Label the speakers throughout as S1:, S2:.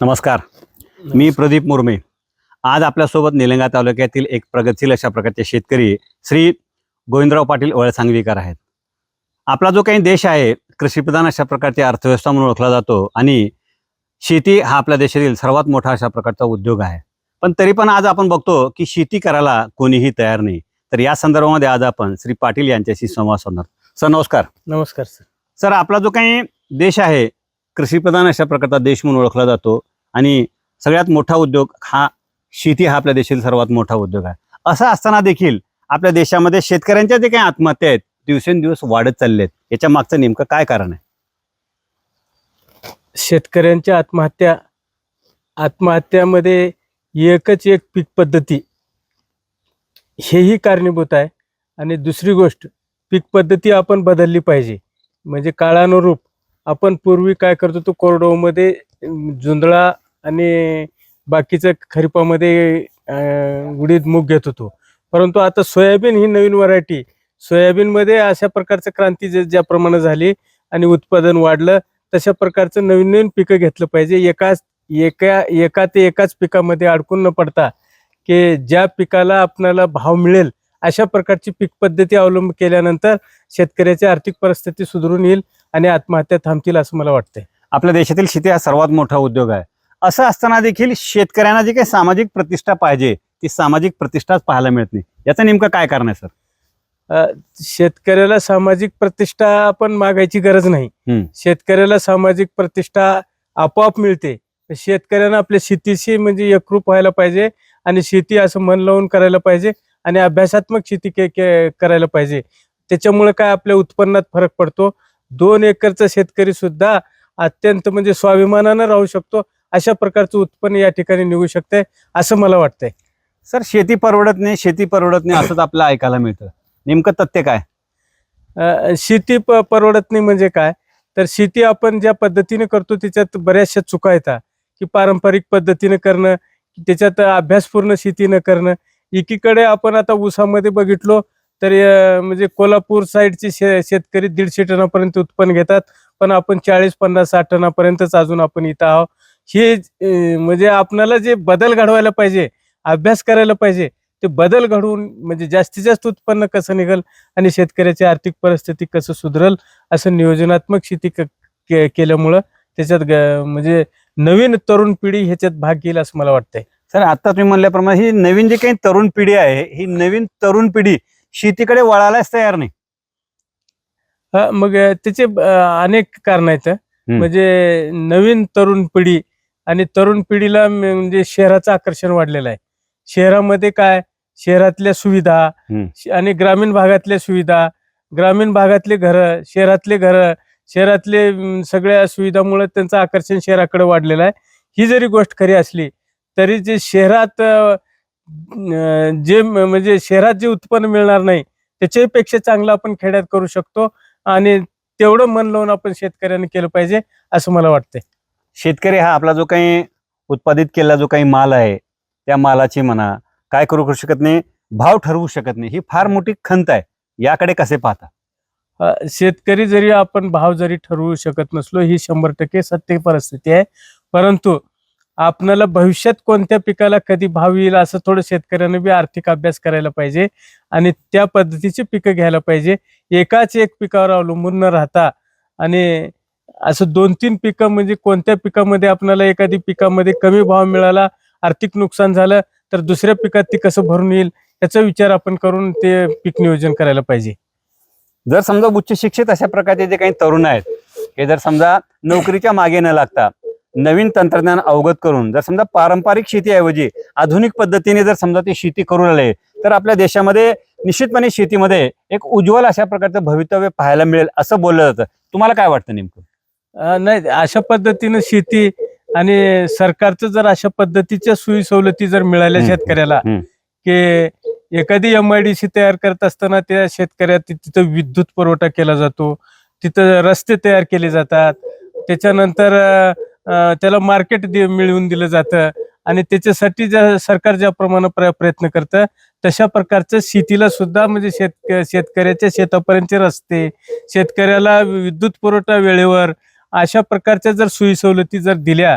S1: नमस्कार. मी प्रदीप मुर्मे. आज आपल्यासोबत निलंगा तालुक्यातील एक प्रगतशील अशा प्रकारचे शेतकरी श्री गोविंदराव पाटील ओळसांगवीकर आहेत. आपला जो काही देश आहे कृषीप्रधान अशा प्रकारची अर्थव्यवस्था म्हणून ओळखला जातो आणि शेती हा आपल्या देशातील सर्वात मोठा अशा प्रकारचा उद्योग आहे. पण तरी पण आज आपण बघतो की शेती करायला कोणीही तयार नाही. तर या संदर्भामध्ये आज आपण श्री पाटील यांच्याशी संवाद साधणार. सर नमस्कार.
S2: नमस्कार सर.
S1: सर आपला जो काही देश आहे कृषीप्रधान अशा प्रकारचा देश म्हणून ओळखला जातो. आणि सगळ्यात मोठा उद्योग हा शेती हा आपल्या देशातील सर्वात मोठा उद्योग आहे. असं असताना देखील आपल्या देशामध्ये शेतकऱ्यांच्या जे काही आत्महत्या आहेत दिवसेंदिवस वाढत चालले आहेत याच्या मागचं नेमकं काय कारण आहे?
S2: शेतकऱ्यांच्या आत्महत्या आत्महत्यामध्ये एकच एक पीक पद्धती. हेही कारणीभूत आहे. आणि दुसरी गोष्ट पीक पद्धती आपण बदलली पाहिजे. म्हणजे काळानुरूप आपण पूर्वी काय करत होतो कोरडवाहूमध्ये जुंदळा जुंधळा आणि बाकीचं खरीपामध्ये उडीद मूग घेत होतो. परंतु आता सोयाबीन ही नवीन व्हरायटी सोयाबीनमध्ये अशा प्रकारचं क्रांती ज्या प्रमाणे झाली आणि उत्पादन वाढलं तशा प्रकारचं नवीन नवीन पिकं घेतलं पाहिजे. एकाच एका एका ते एकाच पिकामध्ये अडकून न पडता की ज्या पिकाला आपणाला भाव मिळेल अशा प्रकारची पीक पद्धती अवलंब केल्यानंतर शेतकऱ्याची आर्थिक परिस्थिती सुधारून येईल आणि आत्महत्या थांबतील असं मला वाटतंय.
S1: आपल्या देशातील शेती हा सर्वात मोठा उद्योग आहे. असं असताना देखील शेतकऱ्यांना जी काही सामाजिक प्रतिष्ठा पाहिजे ती सामाजिक प्रतिष्ठाच पाहायला मिळत नाही. याचं नेमकं काय कारण आहे सर?
S2: शेतकऱ्याला सामाजिक प्रतिष्ठा आपण मागायची गरज नाही. शेतकऱ्याला सामाजिक प्रतिष्ठा आपोआप मिळते. शेतकऱ्यांना आपल्या शेतीशी म्हणजे एकरूप व्हायला पाहिजे आणि शेती असं मन लावून करायला पाहिजे आणि अभ्यासात्मक शेती के, के करायला पाहिजे. त्याच्यामुळे काय आपल्या उत्पन्नात फरक पडतो? दोन एकरचा शेतकरी सुद्धा अत्यंत म्हणजे स्वाभिमानानं राहू शकतो. अशा प्रकारचं उत्पन्न या ठिकाणी निघू शकतंय असं मला वाटतंय.
S1: सर शेती परवडत नाही शेती परवडत नाही असंच आपल्याला ऐकायला मिळतं. नेमकं तथ्य काय?
S2: शेती प परवडत नाही म्हणजे काय? तर शेती आपण ज्या पद्धतीने करतो त्याच्यात बऱ्याचशा चुका येतात. की पारंपरिक पद्धतीने करणं त्याच्यात अभ्यासपूर्ण शेती न करणं. एकीकडे आपण आता ऊसामध्ये बघितलो तर म्हणजे कोल्हापूर साईडचे शे शेतकरी दीडशे टनापर्यंत उत्पन्न घेतात. पण आपण चाळीस पन्नास साठ टनापर्यंतच अजून आपण इथं आहोत. हे म्हणजे आपणाला जे बदल घडवायला पाहिजे अभ्यास करायला पाहिजे ते बदल घडवून म्हणजे जास्तीत जास्त उत्पन्न कसं निघल आणि शेतकऱ्याची आर्थिक परिस्थिती कसं सुधरल असं नियोजनात्मक शेती क- के- केल्यामुळं त्याच्यात ग- म्हणजे नवीन तरुण पिढी ह्याच्यात भाग घेईल असं मला वाटतंय.
S1: सर आता तुम्ही म्हणल्याप्रमाणे ही नवीन जी काही तरुण पिढी आहे ही नवीन तरुण पिढी शेतीकडे वळायलाच तयार नाही.
S2: हा, मग अं, त्याचे अं, अनेक कारण आहेत. म्हणजे नवीन तरुण पिढी आणि तरुण पिढीला म- म्हणजे शहराचं आकर्षण वाढलेलं आहे. शहरामध्ये काय? शहरातल्या सुविधा
S1: हम्म.
S2: श- आणि ग्रामीण भागातल्या सुविधा ग्रामीण भागातले घरं शहरातले घरं शहरातले सगळ्या सुविधामुळे त्यांचं आकर्षण शहराकडे वाढलेलं आहे. ही जरी गोष्ट खरी असली तरी जे शहरात अं, जे म्हणजे शहरात जे उत्पन्न मिळणार नाही त्याच्यापेक्षा चांगलं आपण खेड्यात करू शकतो आणि तेवढं मन लावून आपण शेतकऱ्यांनी केलं पाहिजे असं मला वाटतंय.
S1: शेतकरी हा आपला जो काही उत्पादित केलेला जो काही माल आहे त्या मालाची म्हणा काय करू शकत नाही भाव ठरवू शकत नाही ही फार मोठी खंत आहे याकडे कसे पाहता?
S2: शेतकरी जरी आपण भाव जरी ठरवू शकत नसलो ही शंभर टक्के सत्य परिस्थिती आहे. परंतु आपणाला भविष्यात कोणत्या पिकाला कधी भाव येईल असं थोडं शेतकऱ्यानं बी आर्थिक अभ्यास करायला पाहिजे. आणि त्या पद्धतीची पिकं घ्यायला पाहिजे. एकाच एक पिकावर अवलंबून न राहता आणि असं दोन तीन पिकं म्हणजे कोणत्या पिकामध्ये आपल्याला एखादी पिकामध्ये कमी भाव मिळाला आर्थिक नुकसान झालं तर दुसऱ्या पिकात ती कसं भरून येईल याचा विचार आपण करून ते पीक नियोजन करायला पाहिजे.
S1: जर समजा उच्च शिक्षित अशा प्रकारचे जे काही तरुण आहेत हे जर समजा नोकरीच्या मागे न लागता नवीन तंत्रज्ञान अवगत करून जर समजा पारंपरिक शेतीऐवजी आधुनिक पद्धतीने जर समजा ते शेती करू लागले तर आपल्या देशामध्ये निश्चितपणे शेतीमध्ये एक उज्ज्वल अशा प्रकारचं भवितव्य पाहायला मिळेल असं बोललं जातं तुम्हाला काय वाटतं नेमकं
S2: नाही अशा पद्धतीनं शेती आणि सरकारचं जर अशा पद्धतीच्या सोयी सवलती जर मिळाल्या शेतकऱ्याला. की एखादी एम आय डी सी तयार करत असताना त्या शेतकऱ्या तिथं विद्युत पुरवठा केला जातो तिथं रस्ते तयार केले जातात त्याच्यानंतर त्याला मार्केट मिळवून दिलं जातं आणि त्याच्यासाठी ज्या सरकार ज्याप्रमाणे प्र- प्रयत्न करतं तशा प्रकारचं शेतीला सुद्धा म्हणजे शेत शेतकऱ्याच्या शेतापर्यंतचे रस्ते शेतकऱ्याला विद्युत पुरवठा वेळेवर अशा प्रकारच्या जर सोयी सवलती जर दिल्या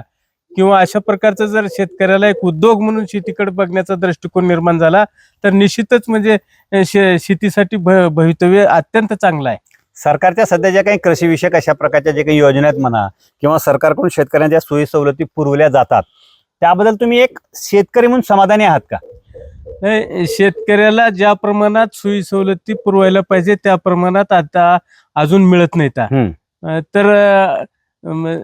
S2: किंवा अशा प्रकारचा जर शेतकऱ्याला एक उद्योग म्हणून शेतीकडे बघण्याचा दृष्टिकोन निर्माण झाला तर निश्चितच म्हणजे शे- शेतीसाठी भ- भवितव्य अत्यंत चांगलं आहे.
S1: सरकारच्या सध्या ज्या काही कृषीविषयक अशा प्रकारच्या जे काही योजना आहेत म्हणा किंवा सरकारकडून शेतकऱ्यांच्या सोयी सवलती पुरवल्या जातात त्याबद्दल तुम्ही एक शेतकरी म्हणून समाधानी आहात का
S2: नाही, शेतकऱ्याला ज्या प्रमाणात सोयी सवलती पुरवायला पाहिजे त्या प्रमाणात आता अजून मिळत नाहीत. अं, तर अं,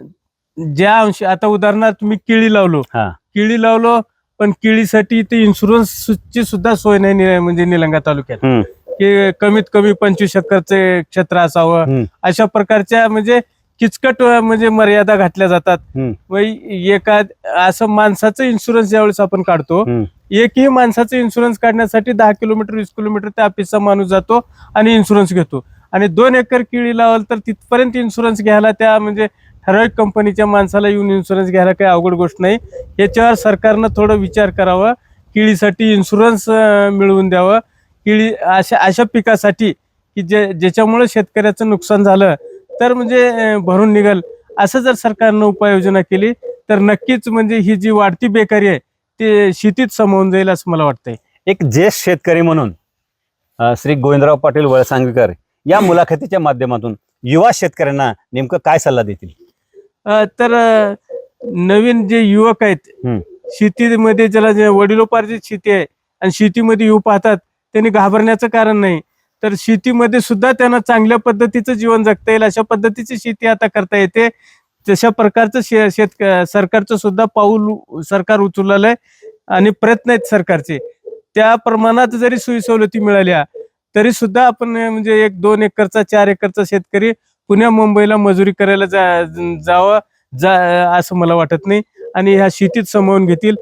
S2: ज्या अंशी आता उदाहरणार्थ मी केळी लावलो
S1: हा.
S2: केळी लावलो पण केळीसाठी ते इन्शुरन्सची सुद्धा सोय नाही नि- म्हणजे निलंगा तालुक्यात. की कमीत कमी पंचवीस एकरचे क्षेत्र असावं. अशा प्रकारच्या म्हणजे किचकट म्हणजे मर्यादा घातल्या जातात. मग एका असं माणसाचं इन्शुरन्स ज्यावेळेस आपण काढतो. एकही माणसाचं इन्शुरन्स काढण्यासाठी दहा किलोमीटर वीस किलोमीटर त्या ऑफिसचा माणूस जातो आणि इन्शुरन्स घेतो आणि दोन एकर केळी लावाल तर तिथपर्यंत इन्शुरन्स घ्यायला त्या म्हणजे ठराविक कंपनीच्या माणसाला येऊन इन्शुरन्स घ्यायला काही अवघड गोष्ट नाही याच्यावर सरकारनं थोडं विचार करावा केळीसाठी इन्शुरन्स मिळवून द्यावं केळी अशा अशा पिकासाठी की जे ज्याच्यामुळे शेतकऱ्याचं नुकसान झालं तर म्हणजे भरून निघल असं जर सरकारनं उपाययोजना केली तर नक्कीच म्हणजे ही जी वाढती बेकारी आहे ते शेतीत समावून जाईल असं मला वाटतंय
S1: एक ज्येष्ठ शेतकरी म्हणून श्री गोविंदराव पाटील वळसांगवीकर या मुलाखतीच्या माध्यमातून युवा शेतकऱ्यांना नेमकं काय सल्ला देतील
S2: तर नवीन जे युवक आहेत. शेतीमध्ये ज्याला जे वडिलोपार्जित शेती आहे आणि शेतीमध्ये येऊ पाहतात त्यांनी घाबरण्याचं कारण नाही. तर शेतीमध्ये सुद्धा त्यांना चांगल्या पद्धतीचं जीवन जगता येईल अशा पद्धतीची शेती आता करता येते. तशा प्रकारचं शे शेत सरकारचं सुद्धा पाऊल सरकार उचललेलं आहे आणि प्रयत्न आहेत सरकारचे. त्या प्रमाणात जरी सोयी सवलती मिळाल्या तरी सुद्धा आपण म्हणजे एक दोन एकरचा चार एकरचा शेतकरी पुण्या मुंबईला मजुरी करायला जा जावं जा असं मला वाटत नाही. आणि ह्या शेतीत समावून घेतील.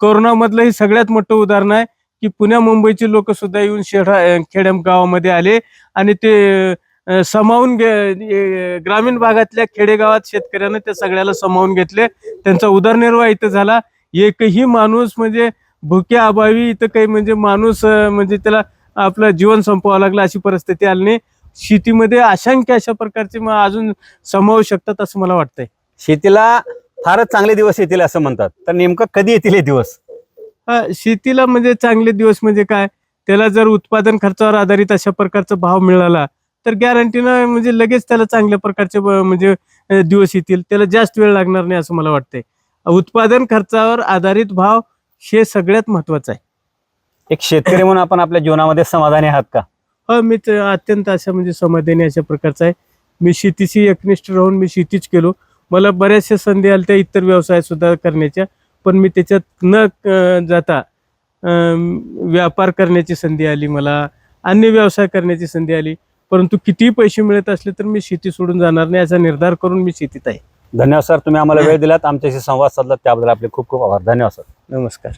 S2: कोरोनामधलं हे सगळ्यात मोठं उदाहरण आहे. की पुण्या मुंबईचे लोक सुद्धा येऊन शेडा खेड्याम गावामध्ये आले आणि ते समावून घे ग्रामीण भागातल्या खेडेगावात शेतकऱ्यांना त्या सगळ्याला समावून घेतले. त्यांचा उदरनिर्वाह इथं झाला. एकही माणूस म्हणजे भुक्या अभावी इथं काही म्हणजे माणूस म्हणजे त्याला आपलं जीवन संपवावं लागलं अशी परिस्थिती आली नाही. शेतीमध्ये असंख्य अशा प्रकारचे मग अजून समावू शकतात असं मला वाटतंय.
S1: शेतीला फारच चांगले दिवस येतील असं म्हणतात. तर नेमकं कधी येतील हे दिवस?
S2: शेतीला म्हणजे चांगले दिवस म्हणजे काय? त्याला जर उत्पादन खर्चावर आधारित अशा प्रकारचा भाव मिळाला तर गॅरंटीनं म्हणजे लगेच त्याला चांगल्या प्रकारचे म्हणजे दिवस येतील. त्याला जास्त वेळ लागणार नाही असं मला वाटतंय. उत्पादन खर्चावर आधारित भाव हे सगळ्यात महत्वाचं आहे.
S1: एक शेतकरी म्हणून आपण आपल्या जीवनामध्ये समाधानी आहात का?
S2: हो मी अत्यंत अशा म्हणजे समाधानी अशा प्रकारचा आहे. मी शेतीशी एकनिष्ठ राहून मी शेतीच केलो. मला बऱ्याचशा संधी आल्या त्या इतर व्यवसाय सुद्धा करण्याच्या. पण मी त्याच्यात न जाता व्यापार करण्याची संधी आली मला अन्य व्यवसाय करण्याची संधी आली. परंतु कितीही पैसे मिळत असले तर मी शेती सोडून जाणार नाही याचा निर्धार करून मी शेतीत आहे.
S1: धन्यवाद सर. तुम्ही आम्हाला वेळ दिलात. आमच्याशी संवाद साधला त्याबद्दल आपले खूप खूप आभार. धन्यवाद सर.
S2: नमस्कार.